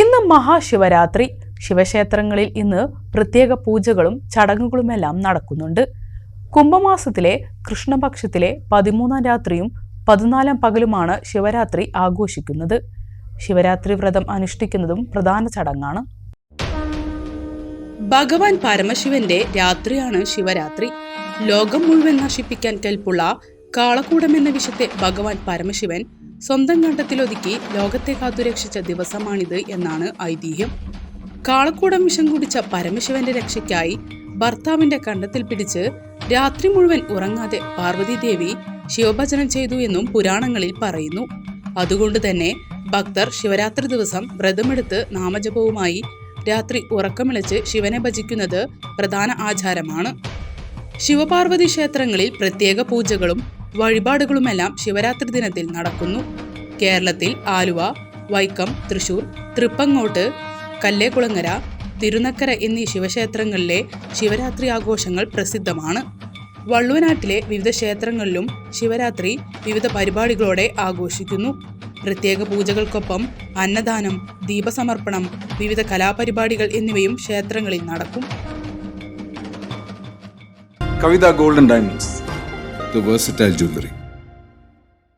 ഇന്ന് മഹാശിവരാത്രി. ശിവക്ഷേത്രങ്ങളിൽ ഇന്ന് പ്രത്യേക പൂജകളും ചടങ്ങുകളുമെല്ലാം നടക്കുന്നുണ്ട്. കുംഭമാസത്തിലെ കൃഷ്ണപക്ഷത്തിലെ പതിമൂന്നാം രാത്രിയും പതിനാലാം പകലുമാണ് ശിവരാത്രി ആഘോഷിക്കുന്നത്. ശിവരാത്രി വ്രതം അനുഷ്ഠിക്കുന്നതും പ്രധാന ചടങ്ങാണ്. ഭഗവാൻ പരമശിവന്റെ രാത്രിയാണ് ശിവരാത്രി. ലോകം മുഴുവൻ നശിപ്പിക്കാൻ കെൽപ്പുള്ള കാളക്കൂടം എന്ന വിഷത്തെ ഭഗവാൻ പരമശിവൻ സ്വന്തം കണ്ടത്തിലൊതുക്കി ലോകത്തെ കാത്തുരക്ഷിച്ച ദിവസമാണിത് എന്നാണ് ഐതിഹ്യം. കാളക്കൂടം വിഷം കുടിച്ച പരമശിവന്റെ രക്ഷയ്ക്കായി ഭർത്താവിന്റെ കണ്ടത്തിൽ പിടിച്ച് രാത്രി മുഴുവൻ ഉറങ്ങാതെ പാർവതീദേവി ശിവഭജനം ചെയ്തു എന്നും പുരാണങ്ങളിൽ പറയുന്നു. അതുകൊണ്ട് തന്നെ ഭക്തർ ശിവരാത്രി ദിവസം വ്രതമെടുത്ത് നാമജപവുമായി രാത്രി ഉറക്കമിളച്ച് ശിവനെ ഭജിക്കുന്നത് പ്രധാന ആചാരമാണ്. ശിവപാർവതി ക്ഷേത്രങ്ങളിൽ പ്രത്യേക പൂജകളും വഴിപാടുകളുമെല്ലാം ശിവരാത്രി ദിനത്തിൽ നടക്കുന്നു. കേരളത്തിൽ ആലുവ വൈക്കം തൃശൂർ തൃപ്പങ്ങോട്ട് കല്ലേക്കുളങ്ങര തിരുനക്കര എന്നീ ശിവക്ഷേത്രങ്ങളിലെ ശിവരാത്രി ആഘോഷങ്ങൾ പ്രസിദ്ധമാണ്. വള്ളുവനാട്ടിലെ വിവിധ ക്ഷേത്രങ്ങളിലും ശിവരാത്രി വിവിധ പരിപാടികളോടെ ആഘോഷിക്കുന്നു. പ്രത്യേക പൂജകൾക്കൊപ്പം അന്നദാനം ദീപസമർപ്പണം വിവിധ കലാപരിപാടികൾ എന്നിവയും ക്ഷേത്രങ്ങളിൽ നടക്കും. Kavitha golden diamonds. The versatile jewelry.